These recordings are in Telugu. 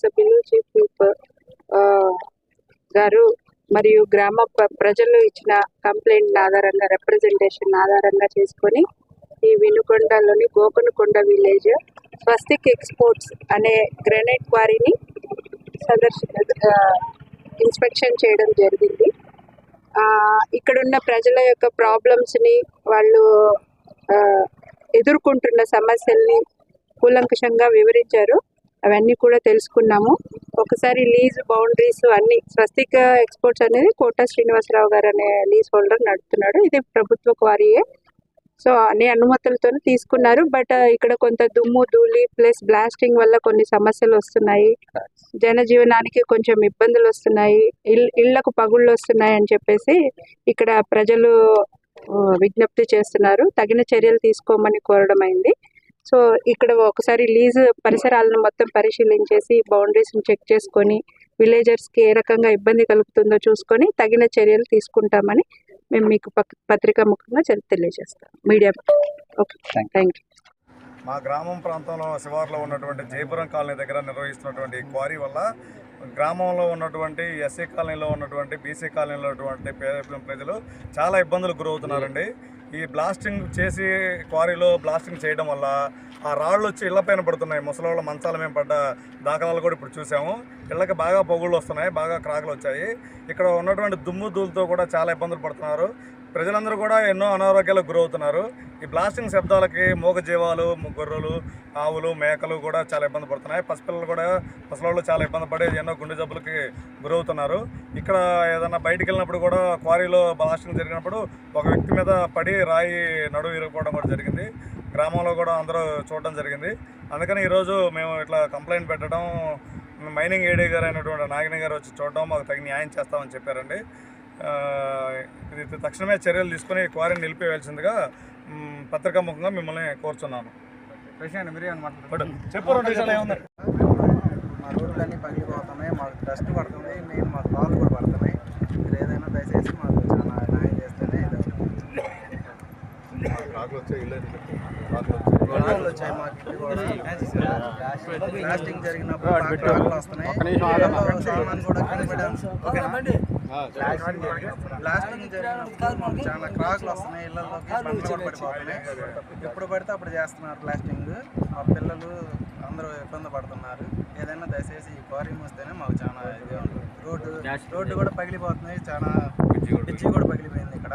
శాసనసభ్యులు చీఫ్ విప్ గారు మరియు గ్రామ ప్రజలు ఇచ్చిన కంప్లైంట్ ఆధారంగా రిప్రజెంటేషన్ ఆధారంగా చేసుకొని ఈ వినుకొండలోని గోకనకొండ విలేజ్ స్వస్తిక్ ఎక్స్పోర్ట్స్ అనే గ్రెనైట్ క్వారీని సందర్శ ఇన్స్పెక్షన్ చేయడం జరిగింది. ఇక్కడున్న ప్రజల యొక్క ప్రాబ్లమ్స్ని వాళ్ళు ఎదుర్కొంటున్న సమస్యల్ని కూలంకషంగా వివరించారు. అవన్నీ కూడా తెలుసుకున్నాము. ఒకసారి లీజ్ బౌండరీస్ అన్ని స్వస్తిక ఎక్స్పోర్ట్స్ అనేది కోట శ్రీనివాసరావు గారు అనే లీజ్ హోల్డర్ నడుపుతున్నాడు. ఇది ప్రభుత్వ క్వారీయే. సో అన్ని అనుమతులతో తీసుకున్నారు. బట్ ఇక్కడ కొంత దుమ్ము ధూళి ప్లస్ బ్లాస్టింగ్ వల్ల కొన్ని సమస్యలు వస్తున్నాయి. జనజీవనానికి కొంచెం ఇబ్బందులు వస్తున్నాయి. ఇళ్ళకు పగుళ్ళు వస్తున్నాయి అని చెప్పేసి ఇక్కడ ప్రజలు విజ్ఞప్తి చేస్తున్నారు. తగిన చర్యలు తీసుకోమని కోరడం అయింది. సో ఇక్కడ ఒకసారి లీజ్ పరిసరాలను మొత్తం పరిశీలించేసి బౌండరీస్ని చెక్ చేసుకొని విలేజర్స్కి ఏ రకంగా ఇబ్బంది కలుగుతుందో చూసుకొని తగిన చర్యలు తీసుకుంటామని మేము మీకు పత్రికా ముఖంగా తెలియజేస్తాం. మీడియా ఓకే థ్యాంక్ యూ మా గ్రామం ప్రాంతంలో శివార్లో ఉన్నటువంటి జయపురం కాలనీ దగ్గర నిర్వహిస్తున్నటువంటి క్వారీ వల్ల గ్రామంలో ఉన్నటువంటి ఎస్సీ కాలనీలో ఉన్నటువంటి బీసీ కాలనీలో ఉన్నటువంటి పేద ప్రజలు చాలా ఇబ్బందులకు గురవుతున్నారండి. ఈ బ్లాస్టింగ్ చేసి క్వారీలో బ్లాస్టింగ్ చేయడం వల్ల ఆ రాళ్ళు వచ్చి ఇళ్ళపైన పడుతున్నాయి. ముసలోళ్ళ మంచాల మీద పడ్డ దాఖలాలు కూడా ఇప్పుడు చూసాము. ఇళ్ళకి బాగా పొగుళ్ళు వస్తున్నాయి బాగా క్రాకులు వచ్చాయి. ఇక్కడ ఉన్నటువంటి దుమ్ము దూలతో కూడా చాలా ఇబ్బందులు పడుతున్నారు. ప్రజలందరూ కూడా ఎన్నో అనారోగ్యాలకు గురవుతున్నారు. ఈ బ్లాస్టింగ్ శబ్దాలకి మూగజీవాలు గొర్రెలు ఆవులు మేకలు కూడా చాలా ఇబ్బంది పడుతున్నాయి. పసిపిల్లలు కూడా పసిలోళ్ళు చాలా ఇబ్బంది పడి ఎన్నో గుండె జబ్బులకి గురవుతున్నారు. ఇక్కడ ఏదైనా బయటికి వెళ్ళినప్పుడు కూడా క్వారీలో బ్లాస్టింగ్ జరిగినప్పుడు ఒక వ్యక్తి మీద పడి రాయి నడువు ఇరిగిపోవడం కూడా జరిగింది. గ్రామంలో కూడా అందరూ చూడడం జరిగింది. అందుకని ఈరోజు మేము ఇట్లా కంప్లైంట్ పెట్టడం మైనింగ్ ఏడీ గారు అయినటువంటి నాగిని గారు వచ్చి చూడడం మాకు తగిన న్యాయం చేస్తామని చెప్పారండి. తక్షణమే చర్యలు తీసుకొని క్వారీని నిలిపివేయాల్సిందిగా మ్, పత్రికా ముఖంగా మిమ్మల్ని కోరుచున్నాను. చెప్పు రెండు విషయాలు ఏముంది? మా రోడ్లన్నీ పగిలిపోతున్నాయి మాకు డస్ట్ పడుతుంది మెయిన్ మాకు కాలు కూడా పడుతున్నాయి. మీరు ఏదైనా దయచేసి మాకు చాలా న్యాయం చేస్తేనే ఇది రాళ్ళు వచ్చాయి మాకు ఇల్లు కూడా బ్లాస్టింగ్ జరిగినప్పుడు వస్తున్నాయి. ఇళ్ళలో సామాన్ కూడా కింద బ్లాస్టింగ్ జరిగినప్పుడు మాకు చాలా క్రాక్లు వస్తున్నాయి. కూడా పడిపోతున్నాయి. ఎప్పుడు పడితే అప్పుడు చేస్తున్నారు బ్లాస్టింగ్ మా పిల్లలు అందరూ ఇబ్బంది పడుతున్నారు. ఏదైనా దయచేసి ఈ క్వారీ మూస్తేనే మాకు చాలా ఇదిగా ఉంటుంది. రోడ్డు రోడ్డు కూడా పగిలిపోతున్నాయి. చాలా కూడా పగిలిపోయింది ఇక్కడ.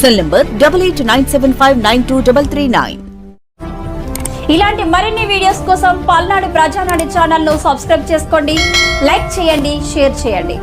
Cell number double eight nine seven five nine two double three nine. ఇలాంటి మరిన్ని వీడియోస్ కోసం పల్నాడు ప్రజానాడు ఛానల్ను సబ్స్క్రైబ్ చేసుకోండి. లైక్ చేయండి షేర్ చేయండి.